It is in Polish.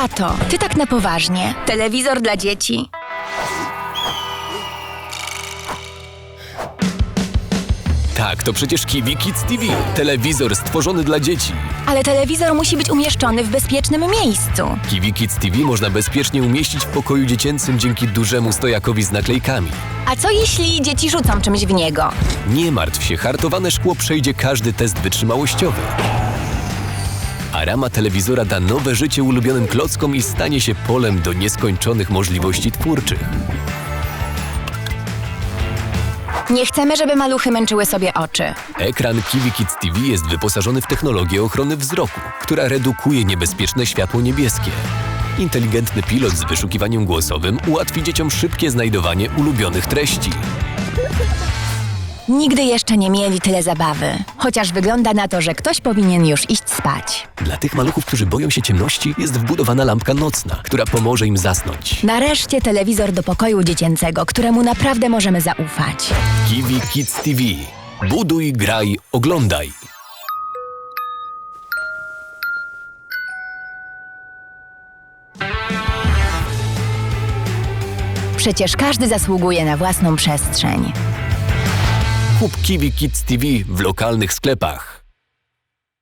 Tato, ty tak na poważnie. Telewizor dla dzieci. Tak, to przecież Kiwi Kids TV. Telewizor stworzony dla dzieci. Ale telewizor musi być umieszczony w bezpiecznym miejscu. Kiwi Kids TV można bezpiecznie umieścić w pokoju dziecięcym dzięki dużemu stojakowi z naklejkami. A co jeśli dzieci rzucą czymś w niego? Nie martw się, hartowane szkło przejdzie każdy test wytrzymałościowy. A rama telewizora da nowe życie ulubionym klockom i stanie się polem do nieskończonych możliwości twórczych. Nie chcemy, żeby maluchy męczyły sobie oczy. Ekran Kiwi Kids TV jest wyposażony w technologię ochrony wzroku, która redukuje niebezpieczne światło niebieskie. Inteligentny pilot z wyszukiwaniem głosowym ułatwi dzieciom szybkie znajdowanie ulubionych treści. Nigdy jeszcze nie mieli tyle zabawy. Chociaż wygląda na to, że ktoś powinien już iść spać. Dla tych maluchów, którzy boją się ciemności, jest wbudowana lampka nocna, która pomoże im zasnąć. Nareszcie telewizor do pokoju dziecięcego, któremu naprawdę możemy zaufać. Kiwi Kids TV. Buduj, graj, oglądaj. Przecież każdy zasługuje na własną przestrzeń. Kup Kiwi Kids TV w lokalnych sklepach.